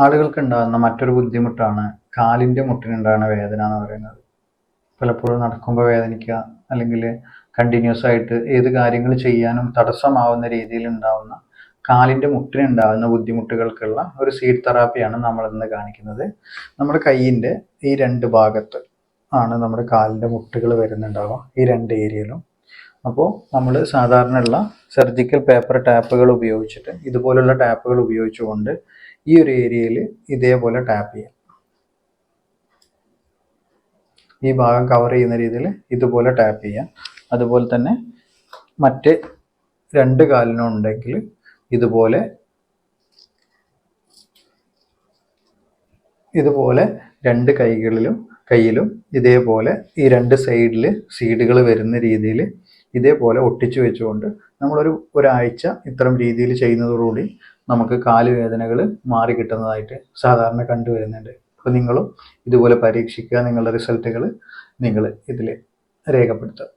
ആളുകൾക്ക് ഉണ്ടാകുന്ന മറ്റൊരു ബുദ്ധിമുട്ടാണ് കാലിന്റെ മുട്ടിനുണ്ടാകുന്ന വേദന എന്ന് പറയുന്നത്. പലപ്പോഴും നടക്കുമ്പോൾ വേദനിക്കുക അല്ലെങ്കിൽ കണ്ടിന്യൂസ് ആയിട്ട് ഏത് കാര്യങ്ങൾ ചെയ്യാനും തടസ്സമാവുന്ന രീതിയിൽ ഉണ്ടാവുന്ന കാലിന്റെ മുട്ടിനുണ്ടാകുന്ന ബുദ്ധിമുട്ടുകൾക്കുള്ള ഒരു സീഡ് തെറാപ്പിയാണ് നമ്മൾ ഇന്ന് കാണിക്കുന്നത്. നമ്മുടെ കൈയിന്റെ ഈ രണ്ട് ഭാഗത്ത് ആണ് നമ്മുടെ കാലിന്റെ മുട്ടുകൾ വരുന്നുണ്ടാവുക ഈ രണ്ട് ഏരിയയിലും. അപ്പോൾ നമ്മൾ സാധാരണയുള്ള സർജിക്കൽ പേപ്പർ ടാപ്പുകൾ ഉപയോഗിച്ചിട്ട് ഇതുപോലുള്ള ടാപ്പുകൾ ഉപയോഗിച്ചുകൊണ്ട് ഈ ഒരു ഏരിയയിൽ ഇതേപോലെ ടാപ്പ് ചെയ്യാം. ഈ ഭാഗം കവർ ചെയ്യുന്ന രീതിയിൽ ഇതുപോലെ ടാപ്പ് ചെയ്യാം. അതുപോലെ തന്നെ മറ്റ് രണ്ട് കാലിനും ഉണ്ടെങ്കിൽ ഇതുപോലെ ഇതുപോലെ രണ്ട് കൈകളിലും കയ്യിലും ഇതേപോലെ ഈ രണ്ട് സൈഡിൽ സീഡുകൾ വരുന്ന രീതിയിൽ ഇതേപോലെ ഒട്ടിച്ചു വെച്ചുകൊണ്ട് നമ്മളൊരു ഒരാഴ്ച ഇത്തരം രീതിയിൽ ചെയ്യുന്നതോടുകൂടി നമുക്ക് കാൽ വേദനകൾ മാറി കിട്ടുന്നതായിട്ട് സാധാരണ കണ്ടുവരുന്നുണ്ട് അപ്പോൾ നിങ്ങളും ഇതുപോലെ പരീക്ഷിക്കുക നിങ്ങളുടെ റിസൾട്ടുകൾ നിങ്ങൾ ഇതിൽ രേഖപ്പെടുത്തുക.